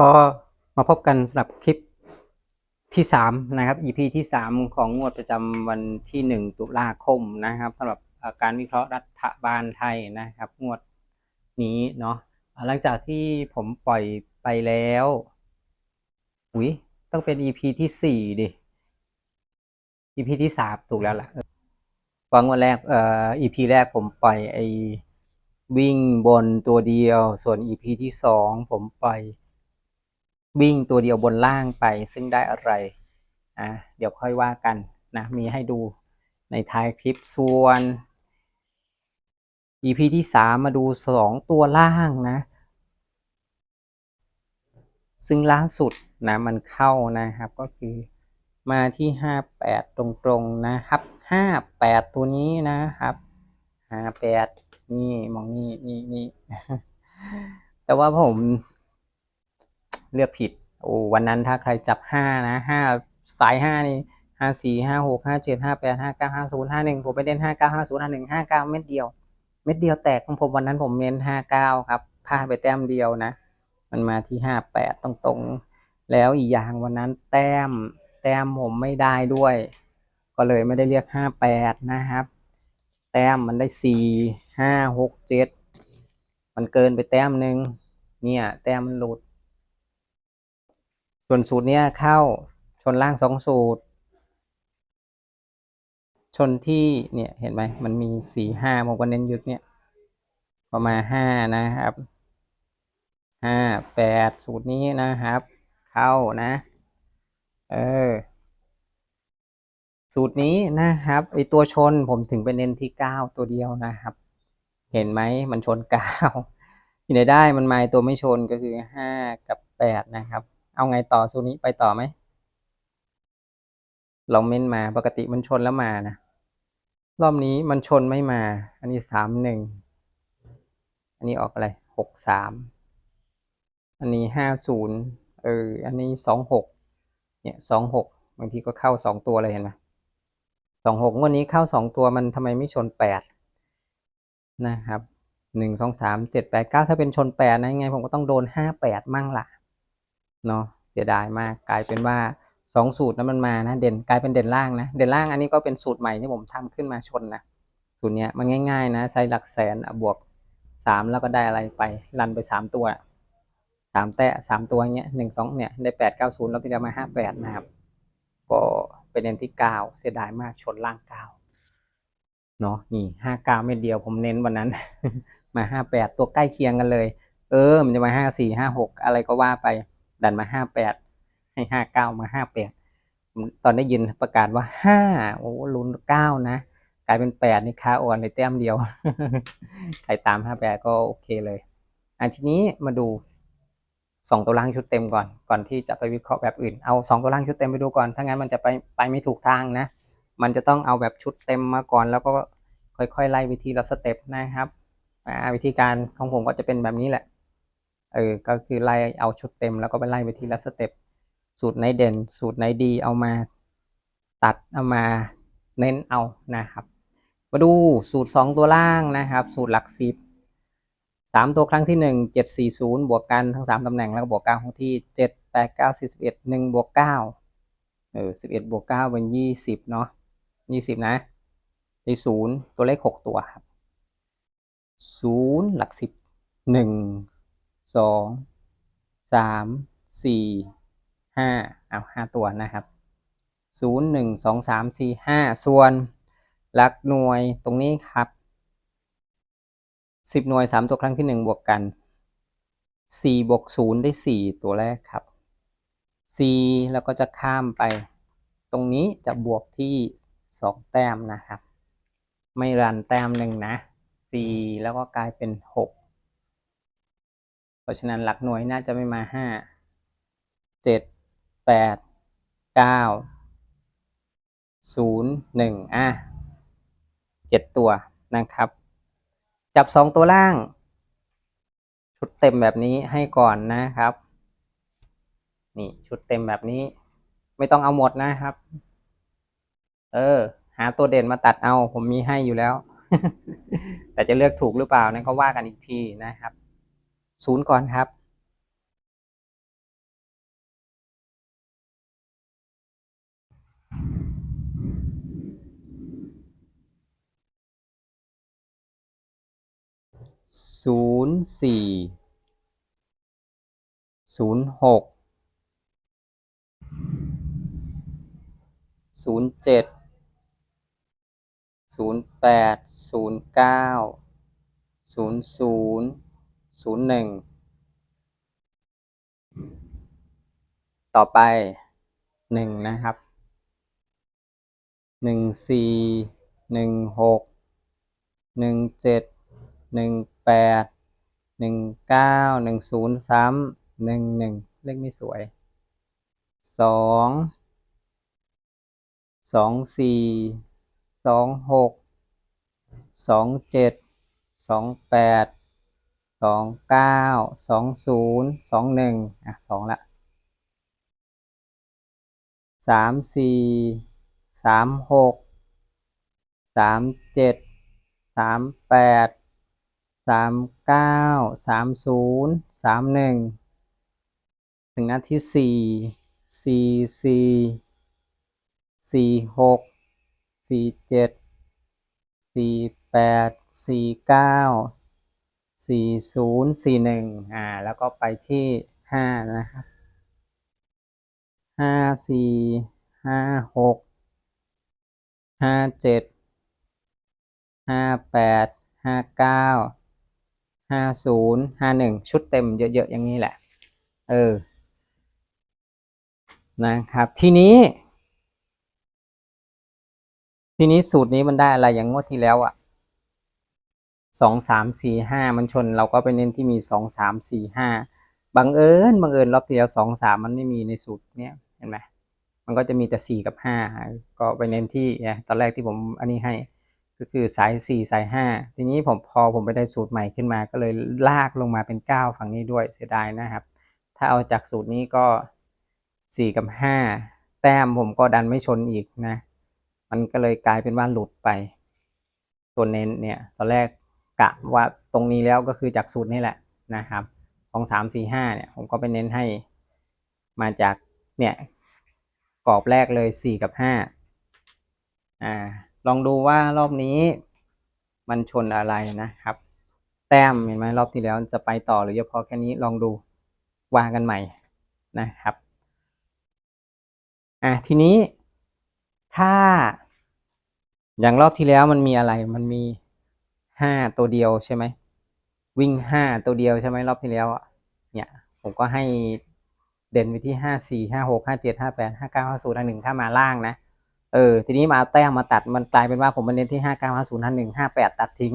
ก็มาพบกันสำหรับคลิปที่สามนะครับ EP ที่สามของงวดประจำวันที่หนึ่งตุลาคมนะครับสำหรับการวิเคราะห์รัฐบาลไทยนะครับ งวดนี้เนาะหลังจากที่ผมปล่อยไปแล้วอุ้ยต้องเป็น EP ที่สี่ดิ EP ที่สามถูกแล้วล่ะฟังวันแรกเอ่อ EP แรกผมปล่อยไอวิ่งบนตัวเดียว ส่วน EP ที่สองผมปล่อย วิ่งตัวเดียวบนล่างไปซึ่งได้อะไรอะเดี๋ยวค่อยว่ากันนะมีให้ดูในท้ายคลิปส่วน EP ที่สามมาดูสองตัวล่างนะ ซึ่งล่าสุดนะมันเข้านะครับก็คือมาที่ห้าแปดตรงๆนะครับห้าแปดตัวนี้นะครับห้าแปดนี่มองนี่นี่นี่แต่ว่าผม เลือกผิด โอ้วันนั้นถ้าใครจับห้านะห้าสายห้านี่ห้าสี่ห้าหกห้าเจ็ดห้าแปดห้าเก้าห้าศูนย์ห้าหนึ่งผมไปเล่นห้าเก้าห้าศูนย์ห้าหนึ่งห้าเก้าเม็ดเดียว เม็ดเดียวแตกของผมวันนั้นผมเน้นห้าเก้าครับพลาดไปแต้มเดียวนะ มันมาที่ห้าแปดตรงๆ แล้วอีกอย่างวันนั้นแต้มแต้มผมไม่ได้ด้วย ก็เลยไม่ได้เรียกห้าแปดนะครับ แต้มมันได้สี่ห้าหกเจ็ดมันเกินไปแต้มหนึ่งเนี่ย แต้มมันหลุด ส่วนสูตรเนี้ยเข้าชนล่างสองสูตร ชนที่เนี่ยเห็นไหมมันมีสี่ห้าผมก็เน้นยึดเนี่ยประมาณห้านะครับห้าแปดสูตรนี้นะครับ เข้านะเออสูตรนี้นะครับไอตัวชนผมถึงไปเน้นที่เก้าตัวเดียวนะครับ เห็นไหมมันชนเก้าที่ไหนได้มันมาตัวไม่ชนก็คือห้ากับแปดนะครับ เอาไงต่อสูนี้ไปต่อไหมลองเม้นมาปกติมันชนแล้วมานะ รอบนี้มันชนไม่มา อันนี้สามหนึ่งอันนี้ออกอะไรหกสามอันนี้ห้าศูนย์เอออันนี้สองหกเนี่ยสองหกบางทีก็เข้าสองตัวเลยเห็นไหมสองหกวันนี้เข้าสองตัวมันทำไมไม่ชนแปดนะครับหนึ่งสองสามเจ็ดแปดเก้าถ้าเป็นชนแปดนะยังไงผมก็ต้องโดนห้าแปดมั่งล่ะ เนาะเสียดายมากกลายเป็นว่าสองสูตรนั้นมันมานะเด่นกลายเป็นเด่นล่างนะเด่นล่างอันนี้ก็เป็นสูตรใหม่ที่ผมทำขึ้นมาชนนะสูตรเนี้ยมันง่ายๆนะใช้หลักแสนบวกสามแล้วก็ได้อะไรไปรันไปสามตัวสามแตะสามตัวเงี้ยหนึ่งสองเนี่ยได้แปดเก้าศูนย์แล้วที่เดียวมาห้าแปดนะครับก็เป็นเน้นที่เก้าเสียดายมากชนล่างเก้าเนาะนี่ห้าเก้าเม็ดเดียวผมเน้นวันนั้น มาห้าแปดตัวใกล้เคียงกันเลย เออ มันจะมาห้าสี่ห้าหกอะไรก็ว่าไป ดันมาห้าแปดให้ห้าเก้ามาห้าแปดตอนได้ยินประกาศว่าห้าโอ้ลุ้นเก้านะ กลายเป็นแปดนี่ค้าอ่อนเลยแต้มเดียวใครตามห้าแปดก็โอเคเลยอันทีนี้มาดูสองตัวล่างชุดเต็มก่อน ก่อนที่จะไปวิเคราะห์แบบอื่น เอาสองตัวล่างชุดเต็มไปดูก่อน ถ้างั้นมันจะไปไปไม่ถูกทางนะ มันจะต้องเอาแบบชุดเต็มมาก่อน แล้วก็ค่อยๆไล่วิธีละสเต็ปนะครับ วิธีการของผมก็จะเป็นแบบนี้แหละ เออก็คือไล่เอาชุดเต็มแล้วก็ไปไล่ไปทีละสเต็ปสูตรไหนเด่น สูตรไหนดีเอามาตัดเอามาเน้นเอานะครับ มาดูสูตร 2 ตัวล่างนะครับ สูตรหลักสิบสามตัวครั้งที่ 1 7 4 0 บวกกันทั้ง 3ตำแหน่งแล้วก็บวกกลางของที่ 7 8 9 4 1 1บวก9เออ11บวก9เป็น 20 เนาะ20 นะที่0ตัวเลข 6 ตัวครับ0หลัก 10 1 2 3 4 5เอา5ตัวนะครับ0 1 2 3 4 5ส่วนหลักหน่วยตรงนี้ครับสิบหน่วยสามตัวครั้งที่หนึ่งบวกกันสี่บวกศูนย์ได้สี่ตัวแรกครับสี่แล้วก็จะข้ามไป ตรงนี้จะบวกที่สองแต้มนะครับ ไม่รันแต้มหนึ่งนะสี่แล้วก็กลายเป็นหก เพราะฉะนั้นหลักหน่วยน่าจะไม่มาห้าเจ็ดแปดเก้าศูนย์หนึ่งอะเจ็ดตัวนะครับ จับสองตัวล่าง ชุดเต็มแบบนี้ให้ก่อนนะครับ นี่ชุดเต็มแบบนี้ ไม่ต้องเอาหมดนะครับ เออ หาตัวเด่นมาตัดเอา ผมมีให้อยู่แล้ว แต่จะเลือกถูกหรือเปล่านั่นก็ว่ากันอีกทีนะครับ ศูนย์ก่อนครับศูนย์สี่ศูนย์หกศูนย์เจ็ดศูนย์แปดศูนย์เก้าศูนย์ศูนย์ ศูนย์หนึ่งต่อไปหนึ่งนะครับหนึ่งสี่หนึ่งหกหนึ่งเจ็ดหนึ่งแปดหนึ่งเก้าหนึ่งศูนย์ซ้ำหนึ่งหนึ่งเลขไม่สวยสองสองสี่สองหกสองเจ็ดสองแปด สองเก้าสองศูนย์สองหนึ่งอะสองละสามสี่สามหกสามเจ็ดสามแปดสามเก้าสามศูนย์สามหนึ่งถึงหน้าที่สี่สี่สี่สี่หกสี่เจ็ดสี่แปดสี่เก้า สี่ศูนย์สี่หนึ่งอ่าแล้วก็ไปที่ห้านะครับห้าสี่ห้าหกห้าเจ็ดห้าแปดห้าเก้าห้าศูนย์ห้าหนึ่งชุดเต็มเยอะ ๆ อย่างนี้แหละ เออ นะครับ ทีนี้ ทีนี้สูตรนี้มันได้อะไรอย่างงวดที่แล้วอะ สองสามสี่ห้ามันชน เราก็ไปเน้นที่มีสองสามสี่ห้าบังเอิญบังเอิญรอบที่แล้วสองสามมันไม่มีในสูตรเนี้ยเห็นไหมมันก็จะมีแต่สี่กับห้าก็ไปเน้นที่เนี่ยตอนแรกที่ผมอันนี้ให้ก็คือสายสี่สายห้าทีนี้ผมพอผมไปได้สูตรใหม่ขึ้นมา ก็เลยลากลงมาเป็นเก้าฝั่งนี้ด้วยเสียดายนะครับ ถ้าเอาจากสูตรนี้ก็สี่กับห้าแต้มผมก็ดันไม่ชนอีกนะ มันก็เลยกลายเป็นว่าหลุดไป ตัวเน้นเนี่ยตอนแรก กะว่าตรงนี้แล้วก็คือจากสูตรนี่แหละนะครับสองสามสี่ห้าเนี่ยผมก็ไปเน้นให้มาจากเนี่ยกรอบแรกเลยสี่กับห้าอ่าลองดูว่ารอบนี้มันชนอะไรนะครับ แต้มเห็นไหมรอบที่แล้วจะไปต่อหรือจะพอแค่นี้ลองดูวางกันใหม่นะครับอะทีนี้ถ้าอย่างรอบที่แล้วมันมีอะไรมันมี ห้าตัวเดียวใช่ไหมวิ่งห้าตัวเดียวใช่ไหมรอบที่แล้วอะเนี่ยผมก็ให้เด่นไปที่ห้าสี่ห้าหกห้าเจ็ดห้าแปดห้าเก้าห้าศูนย์ห้าหนึ่งถ้ามาล่างนะเออทีนี้มาเอาแต้มมาตัดมันกลายเป็นว่าผมมาเน้นที่ห้าเก้าห้าศูนย์ห้าหนึ่งห้าแปดตัดทิ้ง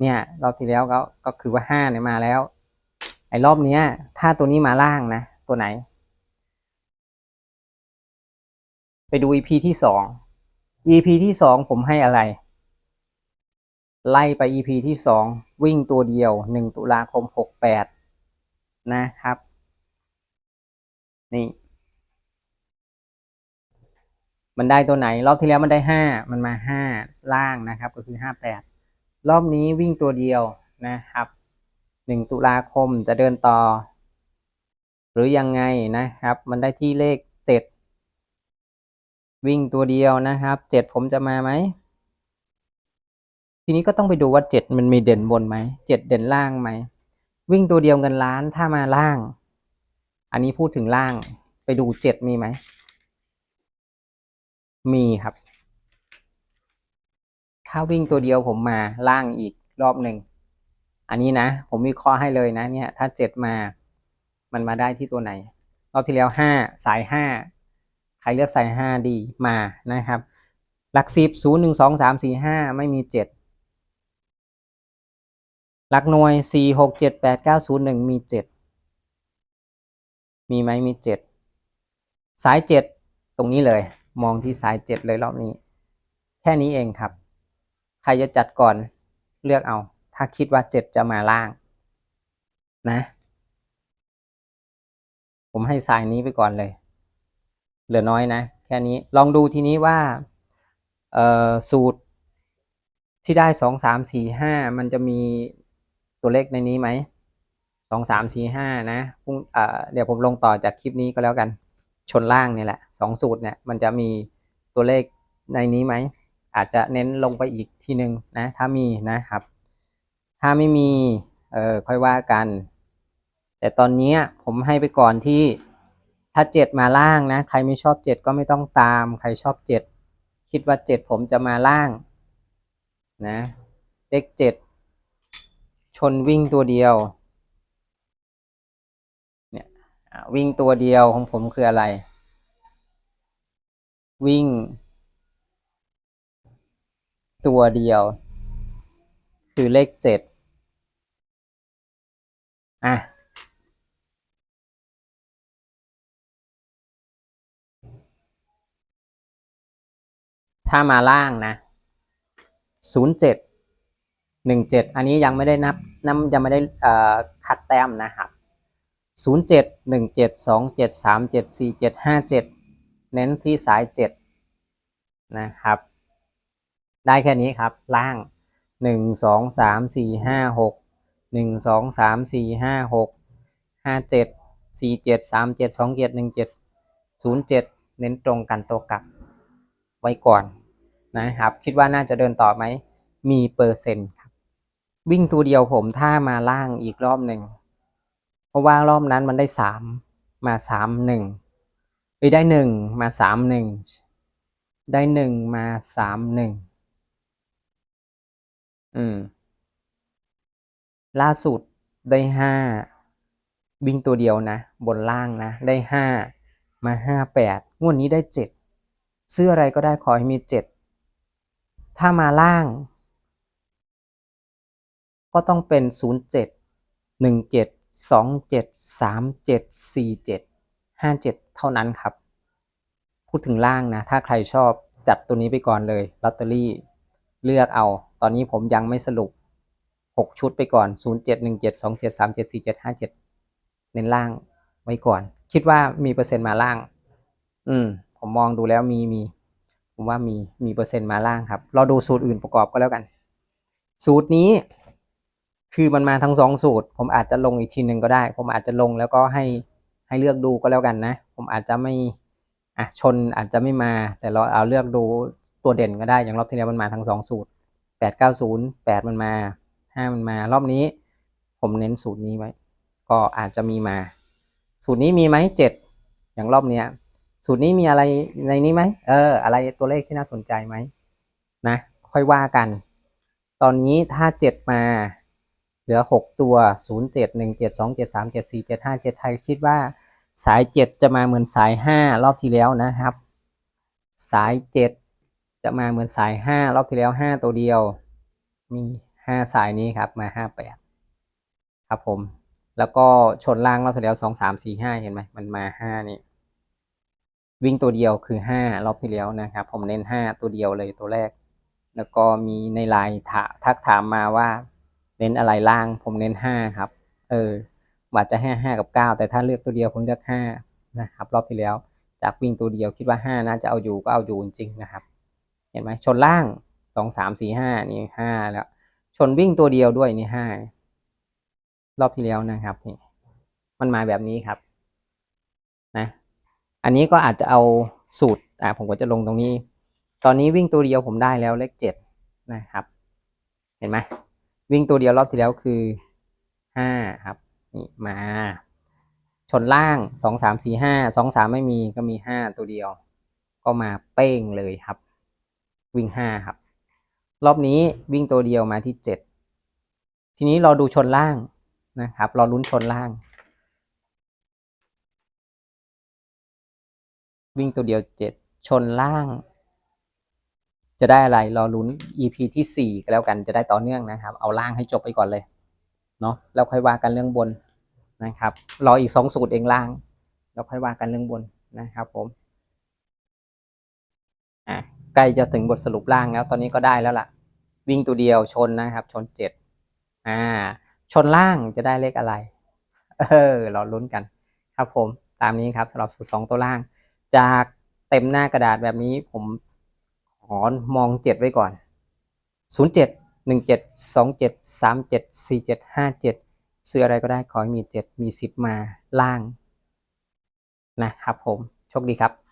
เนี่ยรอบที่แล้วก็ก็คือว่าห้าเนี่ยมาแล้วไอ้รอบเนี้ย ถ้าตัวนี้มาล่างนะ ตัวไหน ไปดู EP ที่สอง EP ที่สองผมให้อะไร ไล่ไป EP ที่สองวิ่งตัวเดียวหนึ่งตุลาคมหกแปดนะครับ นี่ มันได้ตัวไหน รอบที่แล้วมันได้ห้ามันมาห้าล่างนะครับ ก็คือห้าแปดรอบนี้วิ่งตัวเดียวนะครับหนึ่งตุลาคมจะเดินต่อ หรือยังไงนะครับ มันได้ที่เลขเจ็ดวิ่งตัวเดียวนะครับเจ็ดผมจะมาไหม ทีนี้ก็ต้องไปดูว่าเจ็ดมันมีเด่นบนไหมเจ็ดเด่นล่างไหมวิ่งตัวเดียวเงินล้านถ้ามาล่าง อันนี้พูดถึงล่าง ไปดูเจ็ดมีไหมมีครับถ้าวิ่งตัวเดียวผมมาล่างอีกรอบหนึ่งอันนี้นะ ผมวิเคราะห์ให้เลยนะเนี่ย ถ้าเจ็ดมามันมาได้ที่ตัวไหน รอบที่แล้วห้าสายห้าใครเลือกสายห้าดีมานะครับ หลักสิบศูนย์หนึ่งสองสามสี่ห้าไม่มีเจ็ด หลักหน่วยสี่หกเจ็ดแปดเก้าศูนย์หนึ่งมีเจ็ดมีไหมมีเจ็ดสายเจ็ดตรงนี้เลย มองที่สายเจ็ดเลยรอบนี้ แค่นี้เองครับ ใครจะจัดก่อนเลือกเอา ถ้าคิดว่าเจ็ดจะมาล่าง นะ ผมให้สายนี้ไปก่อนเลย เหลือน้อยนะ แค่นี้ลองดูทีนี้ว่าสูตรที่ได้สองสามสี่ห้ามันจะมี ตัวเลขในนี้ไหมสองสามสี่ห้านะพรุ่งเอ่อเดี๋ยวผมลงต่อจากคลิปนี้ก็แล้วกัน ชนล่างเนี่ยแหละสองสูตรเนี่ยมันจะมีตัวเลขในนี้ไหม อาจจะเน้นลงไปอีกทีหนึ่งนะ ถ้ามีนะครับ ถ้าไม่มี เออค่อยว่ากัน แต่ตอนนี้ผมให้ไปก่อนที่ถ้าเจ็ดมาล่างนะ ใครไม่ชอบเจ็ดก็ไม่ต้องตาม ใครชอบเจ็ดคิดว่าเจ็ดผมจะมาล่างนะเลขเจ็ด ชนวิ่งตัวเดียว เนี่ยวิ่งตัวเดียวของผมคืออะไร วิ่ง ตัวเดียว คือเลขเจ็ดอะถ้ามาล่างนะศูนย์เจ็ด หนึ่งเจ็ดอันนี้ยังไม่ได้นับนับยังไม่ได้คัดแต้มนะครับศูนย์เจ็ดหนึ่งเจ็ดสองเจ็ดสามเจ็ดสี่เจ็ดห้าเจ็ดเน้นที่สายเจ็ดนะครับ ได้แค่นี้ครับล่างหนึ่งสองสามสี่ห้าหกหนึ่งสองสามสี่ห้าหกห้าเจ็ดสี่เจ็ดสามเจ็ดสองเจ็ดหนึ่งเจ็ดศูนย์เจ็ดเน้นตรงกันตัวกลับไว้ก่อนนะครับ คิดว่าน่าจะเดินต่อไหมมีเปอร์เซ็นต์ วิ่งตัวเดียวผมถ้ามาล่างอีกรอบหนึ่งเพราะว่ารอบนั้นมันได้สามมาสามหนึ่งไปได้หนึ่งมาสามหนึ่งได้หนึ่งมาสามหนึ่งอืม ล่าสุดได้ห้าวิ่งตัวเดียวนะ บนล่างนะ ได้ห้ามาห้าแปดงวดนี้ได้เจ็ดซื้ออะไรก็ได้ขอให้มีเจ็ดถ้ามาล่าง ก็ต้องเป็นศูนย์เจ็ดหนึ่งเจ็ดสองเจ็ดสามเจ็ดสี่เจ็ดห้าเจ็ดเท่านั้นครับ พูดถึงล่างนะ ถ้าใครชอบจัดตัวนี้ไปก่อนเลยลอตเตอรี่เลือกเอา ตอนนี้ผมยังไม่สรุปหกชุดไปก่อนศูนย์เจ็ดหนึ่งเจ็ดสองเจ็ดสามเจ็ดสี่เจ็ดห้าเจ็ดเน้นล่างไว้ก่อน คิดว่ามีเปอร์เซ็นต์มาล่าง อืม ผมมองดูแล้วมีมี ผมว่ามีมีเปอร์เซ็นต์มาล่างครับ เราดูสูตรอื่นประกอบก็แล้วกัน สูตรนี้ คือมันมาทั้งสองสูตร ผมอาจจะลงอีกทีหนึ่งก็ได้ ผมอาจจะลงแล้วก็ให้ให้เลือกดูก็แล้วกันนะ ผมอาจจะไม่อะชนอาจจะไม่มา แต่เราเอาเลือกดูตัวเด่นก็ได้ อย่างรอบที่แล้วมันมาทั้งสองสูตรแปดเก้าศูนย์แปดมันมาห้ามันมารอบนี้ ผมเน้นสูตรนี้ไว้ ก็อาจจะมีมา สูตรนี้มีไหมเจ็ดอย่างรอบเนี้ยสูตรนี้มีอะไรในนี้ไหมเออ อะไรตัวเลขที่น่าสนใจไหมนะ ค่อยว่ากัน ตอนนี้ถ้าเจ็ดมา เหลือหกตัวศูนย์เจ็ดหนึ่งเจ็ดสองเจ็ดสามเจ็ดสี่เจ็ดห้าเจ็ดไทยคิดว่าสายเจ็ดจะมาเหมือนสายห้ารอบที่แล้วนะครับ สายเจ็ดจะมาเหมือนสายห้ารอบที่แล้วห้าตัวเดียว มีห้าสายนี้ครับมาห้าแปดครับผม แล้วก็ชนล่างรอบที่แล้วสองสามสี่ห้าเห็นไหมมันมาห้านี่ วิ่งตัวเดียวคือห้ารอบที่แล้วนะครับ ผมเน้นห้าตัวเดียวเลยตัวแรก แล้วก็มีในไลน์ทักถามมาว่า เน้นอะไรล่างผมเน้นห้าครับ เออว่าจะให้ห้ากับเก้าแต่ถ้าเลือกตัวเดียวผมเลือกห้านะครับรอบที่แล้ว จากวิ่งตัวเดียวคิดว่าห้าน่าจะเอาอยู่ก็เอาอยู่จริงนะครับ เห็นไหมชนล่างสองสามสี่ห้านี่ห้าแล้ว ชนวิ่งตัวเดียวด้วยนี่ห้ารอบที่แล้วนะครับนี่มันมาแบบนี้ครับนะอันนี้ก็อาจจะเอาสูตรอ่าผมก็จะลงตรงนี้ ตอนนี้วิ่งตัวเดียวผมได้แล้วเลขเจ็ดนะครับ เห็นไหม วิ่งตัวเดียวรอบที่แล้วคือห้าครับนี่มาชนล่างสองสามสี่ห้าสองสามไม่มีก็มีห้าตัวเดียว ก็มาเป้งเลยครับ วิ่งห้าครับ รอบนี้วิ่งตัวเดียวมาที่เจ็ดทีนี้เราดูชนล่างนะครับเราลุ้นชนล่าง วิ่งตัวเดียวเจ็ดชนล่าง จะได้อะไรรอลุ้น EP ที่สี่ก็แล้วกันจะได้ต่อเนื่องนะครับ เอาล่างให้จบไปก่อนเลยเนาะแล้วค่อยว่ากันเรื่องบนนะครับ รออีกสองสูตรเองล่าง แล้วค่อยว่ากันเรื่องบนนะครับผมอะใกล้จะถึงบทสรุปล่างแล้ว ตอนนี้ก็ได้แล้วล่ะ วิ่งตัวเดียวชนนะครับ ชนเจ็ดอ่า ชนล่างจะได้เลขอะไร เออรอลุ้นกัน ครับผมตามนี้ครับสำหรับสูตรสองตัวล่าง จากเต็มหน้ากระดาษแบบนี้ผม ขอมองเจ็ดไว้ก่อนศูนย์เจ็ดหนึ่งเจ็ดสองเจ็ดสามเจ็ดสี่เจ็ดห้าเจ็ดซื้ออะไรก็ได้ขอให้มีเจ็ดมีสิบมาล่างนะครับผมโชคดีครับ